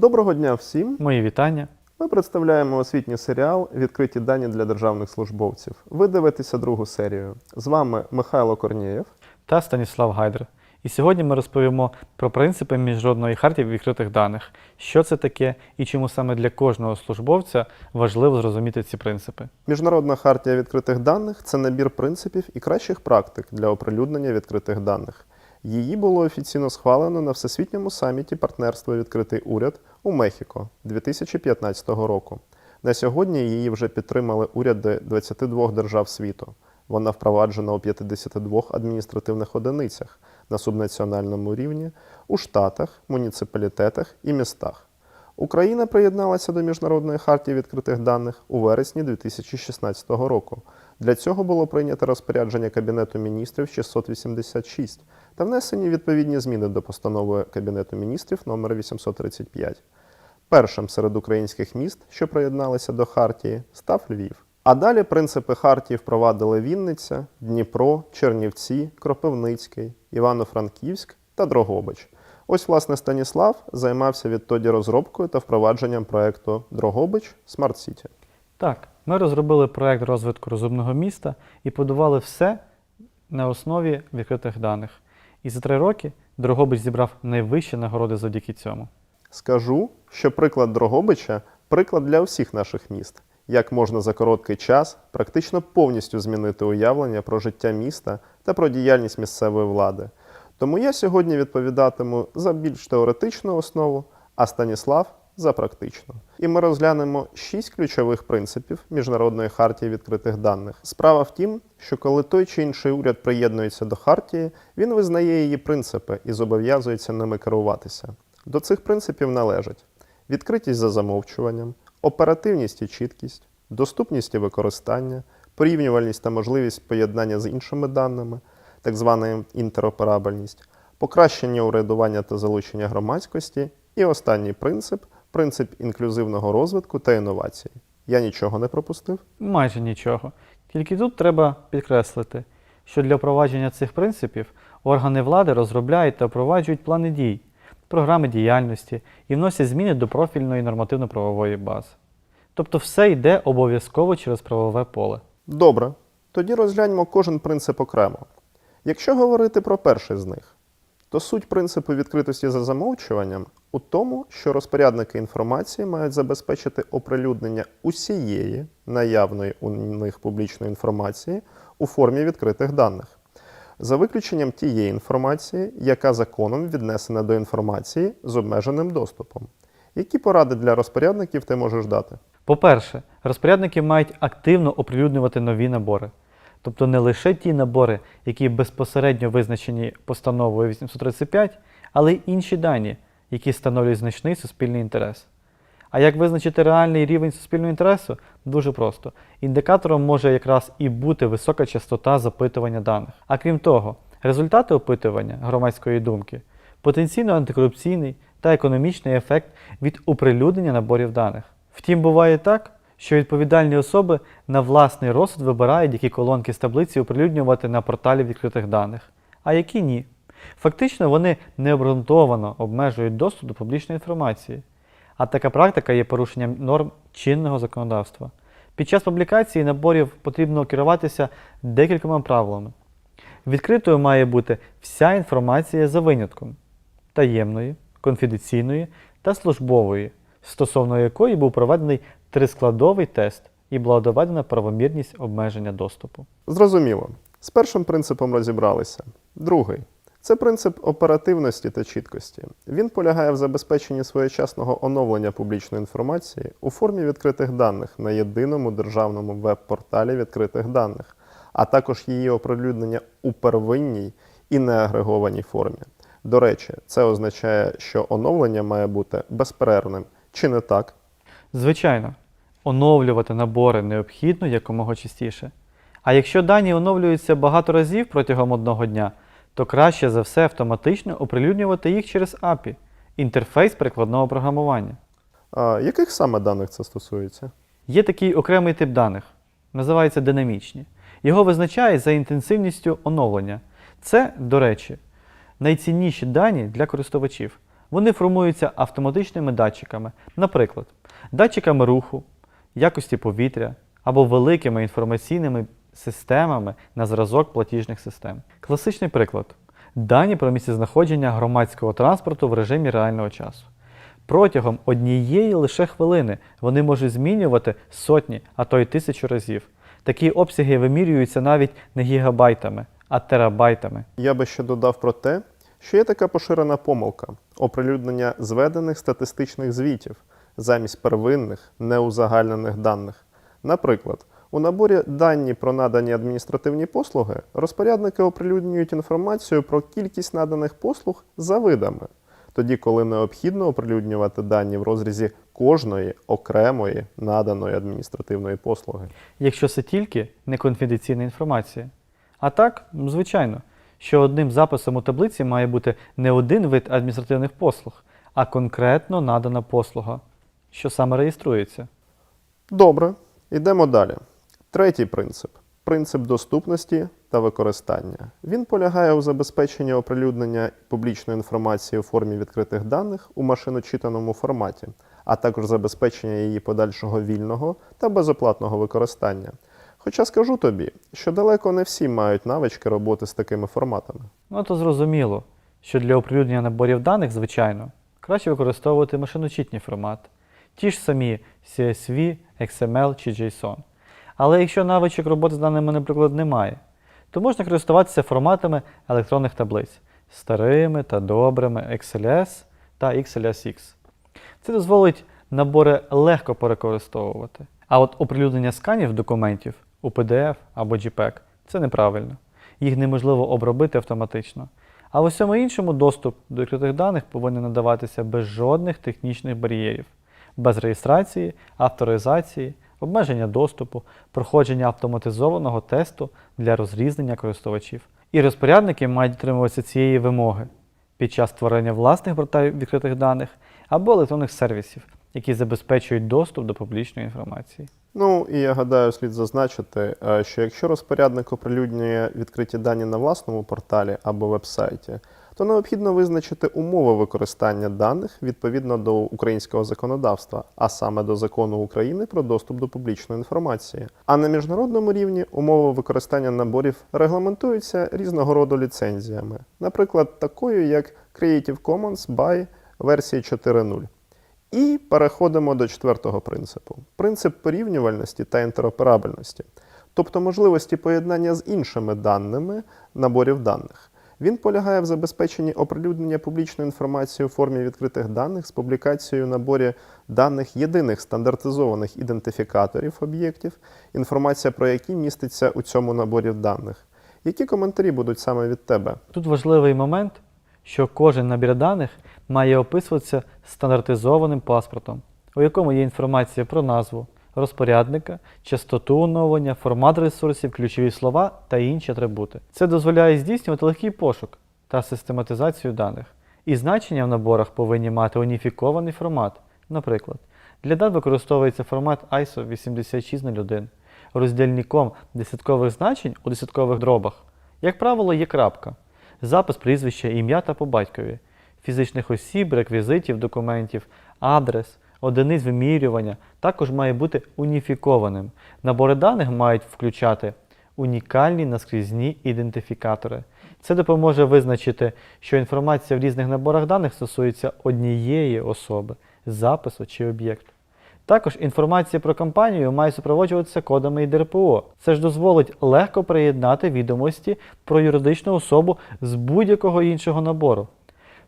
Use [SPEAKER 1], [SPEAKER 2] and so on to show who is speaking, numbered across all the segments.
[SPEAKER 1] Доброго дня всім!
[SPEAKER 2] Мої вітання.
[SPEAKER 1] Ми представляємо освітній серіал Відкриті дані для державних службовців. Ви дивитеся другу серію. З вами Михайло Корнієв.
[SPEAKER 2] та Станіслав Гайдер. І сьогодні ми розповімо про принципи міжнародної хартії відкритих даних, що це таке і чому саме для кожного службовця важливо зрозуміти ці принципи.
[SPEAKER 1] Міжнародна хартія відкритих даних це набір принципів і кращих практик для оприлюднення відкритих даних. Її було офіційно схвалено на Всесвітньому саміті партнерства Відкритий уряд у Мехіко 2015 року. На сьогодні її вже підтримали уряди 22 держав світу. Вона впроваджена у 52 адміністративних одиницях на субнаціональному рівні, у штатах, муніципалітетах і містах. Україна приєдналася до Міжнародної хартії відкритих даних у вересні 2016 року. Для цього було прийнято розпорядження Кабінету міністрів 686 та внесені відповідні зміни до постанови Кабінету міністрів номер 835. Першим серед українських міст, що приєдналися до хартії, став Львів. А далі принципи хартії впровадили Вінниця, Дніпро, Чернівці, Кропивницький, Івано-Франківськ та Дрогобич. Ось, власне, Станіслав займався відтоді розробкою та впровадженням проекту Дрогобич Смарт Сіті.
[SPEAKER 2] Так, ми розробили проект розвитку розумного міста і подавали все на основі відкритих даних. І за три роки Дрогобич зібрав найвищі нагороди завдяки цьому.
[SPEAKER 1] Скажу, що приклад Дрогобича приклад для всіх наших міст. Як можна за короткий час практично повністю змінити уявлення про життя міста та про діяльність місцевої влади. Тому я сьогодні відповідатиму за більш теоретичну основу, а Станіслав за практичну. І ми розглянемо шість ключових принципів Міжнародної хартії відкритих даних. Справа в тім, що коли той чи інший уряд приєднується до хартії, він визнає її принципи і зобов'язується ними керуватися. До цих принципів належать відкритість за замовчуванням, оперативність і чіткість, доступність і використання, порівнювальність та можливість поєднання з іншими даними, так звана інтероперабельність, покращення урядування та залучення громадськості, і останній принцип принцип інклюзивного розвитку та інновацій. Я нічого не пропустив.
[SPEAKER 2] Майже нічого. Тільки тут треба підкреслити, що для впровадження цих принципів органи влади розробляють та впроваджують плани дій, програми діяльності і вносять зміни до профільної нормативно-правової бази. Тобто все йде обов'язково через правове поле.
[SPEAKER 1] Добре, тоді розгляньмо кожен принцип окремо. Якщо говорити про перший з них, то суть принципу відкритості за замовчуванням у тому, що розпорядники інформації мають забезпечити оприлюднення усієї наявної у них публічної інформації у формі відкритих даних, за виключенням тієї інформації, яка законом віднесена до інформації з обмеженим доступом. Які поради для розпорядників ти можеш дати?
[SPEAKER 2] По-перше, розпорядники мають активно оприлюднювати нові набори. Тобто не лише ті набори, які безпосередньо визначені постановою 835, але й інші дані, які становлюють значний суспільний інтерес. А як визначити реальний рівень суспільного інтересу? Дуже просто. Індикатором може якраз і бути висока частота запитування даних. А крім того, результати опитування громадської думки, потенційно антикорупційний та економічний ефект від оприлюднення наборів даних. Втім, буває так, що відповідальні особи на власний розсуд вибирають, які колонки з таблиці оприлюднювати на порталі відкритих даних, а які ні. Фактично, вони необґрунтовано обмежують доступ до публічної інформації. А така практика є порушенням норм чинного законодавства. Під час публікації наборів потрібно керуватися декількома правилами. Відкритою має бути вся інформація за винятком таємної, конфіденційної та службової, стосовно якої був проведений трискладовий тест і була доведена правомірність обмеження доступу.
[SPEAKER 1] Зрозуміло. З першим принципом розібралися. Другий це принцип оперативності та чіткості. Він полягає в забезпеченні своєчасного оновлення публічної інформації у формі відкритих даних на єдиному державному веб-порталі відкритих даних, а також її оприлюднення у первинній і неагрегованій формі. До речі, це означає, що оновлення має бути безперервним. Чи не так?
[SPEAKER 2] Звичайно, оновлювати набори необхідно якомога частіше. А якщо дані оновлюються багато разів протягом одного дня, то краще за все автоматично оприлюднювати їх через API – інтерфейс прикладного програмування.
[SPEAKER 1] А яких саме даних це стосується?
[SPEAKER 2] Є такий окремий тип даних, називається динамічні. Його визначають за інтенсивністю оновлення. Це, до речі, найцінніші дані для користувачів, Вони формуються автоматичними датчиками, наприклад, датчиками руху, якості повітря або великими інформаційними системами на зразок платіжних систем. Класичний приклад: дані про місцезнаходження громадського транспорту в режимі реального часу. Протягом однієї лише хвилини вони можуть змінювати сотні, а то й тисячу разів. Такі обсяги вимірюються навіть не гігабайтами, а терабайтами.
[SPEAKER 1] Я би ще додав про те, що є така поширена помилка оприлюднення зведених статистичних звітів замість первинних неузагальнених даних. Наприклад, у наборі дані про надані адміністративні послуги розпорядники оприлюднюють інформацію про кількість наданих послуг за видами, тоді коли необхідно оприлюднювати дані в розрізі кожної окремої наданої адміністративної послуги.
[SPEAKER 2] якщо це тільки неконфіденційна інформація. А так, звичайно, що одним записом у таблиці має бути не один вид адміністративних послуг, а конкретно надана послуга, що саме реєструється.
[SPEAKER 1] Добре, йдемо далі. Третій принцип принцип доступності та використання. Він полягає у забезпеченні оприлюднення публічної інформації у формі відкритих даних у машиночитаному форматі, а також забезпечення її подальшого вільного та безоплатного використання. Хоча скажу тобі, що далеко не всі мають навички роботи з такими форматами.
[SPEAKER 2] Ну то зрозуміло, що для оприлюднення наборів даних, звичайно, краще використовувати машиночитні формати, ті ж самі CSV, XML чи JSON. Але якщо навичок роботи з даними, наприклад, немає, то можна користуватися форматами електронних таблиць старими та добрими XLS та XLSX. Це дозволить набори легко перекористовувати. А от оприлюднення сканів документів у PDF або JPEG це неправильно. Їх неможливо обробити автоматично. А в усьому іншому доступ до відкритих даних повинен надаватися без жодних технічних бар'єрів, без реєстрації, авторизації, обмеження доступу, проходження автоматизованого тесту для розрізнення користувачів. І розпорядники мають дотримуватися цієї вимоги під час створення власних порталів відкритих даних або електронних сервісів, які забезпечують доступ до публічної інформації.
[SPEAKER 1] Ну і я гадаю, слід зазначити, е, що якщо розпорядник оприлюднює відкриті дані на власному порталі або вебсайті, то необхідно визначити умови використання даних відповідно до українського законодавства, а саме до закону України про доступ до публічної інформації. А на міжнародному рівні умови використання наборів регламентуються різного роду ліцензіями, наприклад, такою як Creative Commons by версії 4.0. І переходимо до четвертого принципу: принцип порівнювальності та інтероперабельності, тобто можливості поєднання з іншими даними наборів даних. Він полягає в забезпеченні оприлюднення публічної інформації у формі відкритих даних з публікацією наборі даних єдиних стандартизованих ідентифікаторів об'єктів, інформація про які міститься у цьому наборі даних. Які коментарі будуть саме від тебе?
[SPEAKER 2] Тут важливий момент, що кожен набір даних має описуватися стандартизованим паспортом, у якому є інформація про назву, розпорядника, частоту оновлення, формат ресурсів, ключові слова та інші атрибути. Це дозволяє здійснювати легкий пошук та систематизацію даних. І значення в наборах повинні мати уніфікований формат. Наприклад, для дат використовується формат ISO 8601. Роздільником десяткових значень у десяткових дробах, як правило, є крапка, запис прізвища, ім'я та по батькові, фізичних осіб, реквізитів, документів, адрес, одиниць вимірювання також має бути уніфікованим. Набори даних мають включати унікальні наскрізні ідентифікатори. Це допоможе визначити, що інформація в різних наборах даних стосується однієї особи, запису чи об'єкту. Також інформація про компанію має супроводжуватися кодами ІДРПО. Це ж дозволить легко приєднати відомості про юридичну особу з будь-якого іншого набору.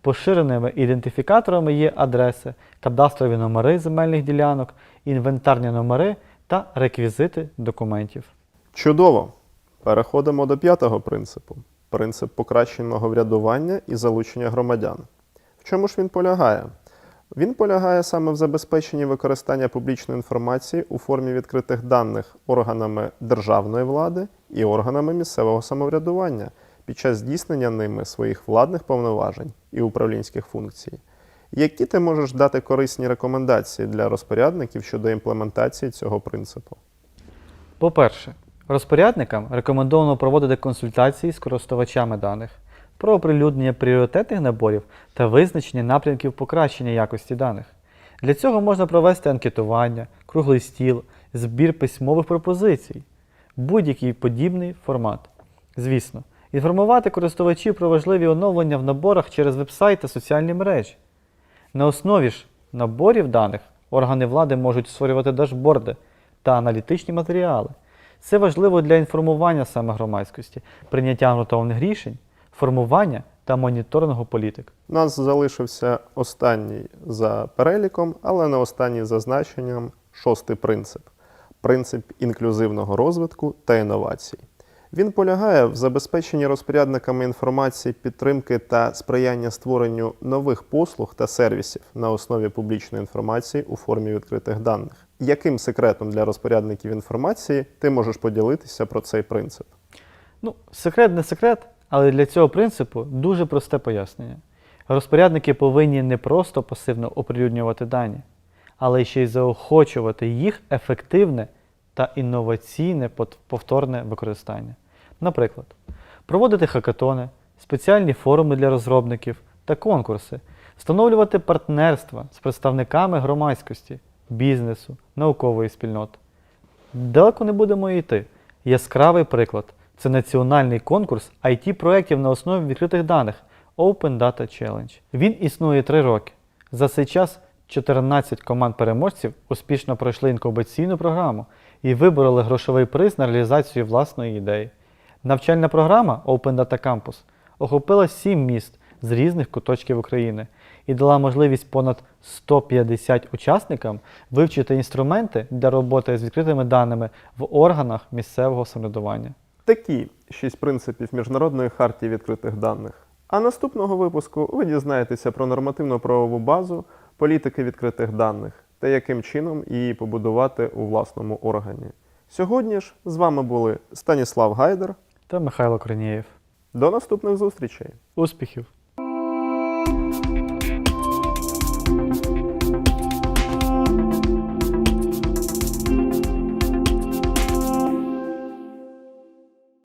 [SPEAKER 2] Поширеними ідентифікаторами є адреси, кадастрові номери земельних ділянок, інвентарні номери та реквізити документів.
[SPEAKER 1] Чудово! Переходимо до п'ятого принципу принцип покращеного врядування і залучення громадян. В чому ж він полягає? Він полягає саме в забезпеченні використання публічної інформації у формі відкритих даних органами державної влади і органами місцевого самоврядування під час здійснення ними своїх владних повноважень і управлінських функцій. Які ти можеш дати корисні рекомендації для розпорядників щодо імплементації цього принципу?
[SPEAKER 2] По-перше, розпорядникам рекомендовано проводити консультації з користувачами даних, про оприлюднення пріоритетних наборів та визначення напрямків покращення якості даних. Для цього можна провести анкетування, круглий стіл, збір письмових пропозицій, будь-який подібний формат. Звісно, інформувати користувачів про важливі оновлення в наборах через вебсайт та соціальні мережі. На основі ж наборів даних органи влади можуть створювати дашборди та аналітичні матеріали. Це важливо для інформування саме громадськості, прийняття готовних рішень, формування та моніторингу політик.
[SPEAKER 1] У нас залишився останній за переліком, але не останній за значенням шостий принцип принцип інклюзивного розвитку та інновацій. Він полягає в забезпеченні розпорядниками інформації підтримки та сприяння створенню нових послуг та сервісів на основі публічної інформації у формі відкритих даних. Яким секретом для розпорядників інформації ти можеш поділитися про цей принцип?
[SPEAKER 2] Ну, секрет не секрет, але для цього принципу дуже просте пояснення. Розпорядники повинні не просто пасивно оприлюднювати дані, але ще й заохочувати їх ефективне та інноваційне повторне використання. Наприклад, проводити хакатони, спеціальні форуми для розробників та конкурси, встановлювати партнерства з представниками громадськості, бізнесу, наукової спільноти. Далеко не будемо йти. Яскравий приклад це національний конкурс IT-проєктів на основі відкритих даних Open Data Challenge. Він існує три роки. За цей час 14 команд переможців успішно пройшли інкубаційну програму і вибороли грошовий приз на реалізацію власної ідеї. Навчальна програма Open Data Campus охопила 7 міст з різних куточків України і дала можливість понад 150 учасникам вивчити інструменти для роботи з відкритими даними в органах місцевого самоврядування.
[SPEAKER 1] Такі шість принципів Міжнародної хартії відкритих даних. А наступного випуску ви дізнаєтеся про нормативно-правову базу політики відкритих даних та яким чином її побудувати у власному органі. Сьогодні ж з вами були Станіслав Гайдер.
[SPEAKER 2] Та Михайло Корнієв.
[SPEAKER 1] До наступних зустрічей!
[SPEAKER 2] Успіхів!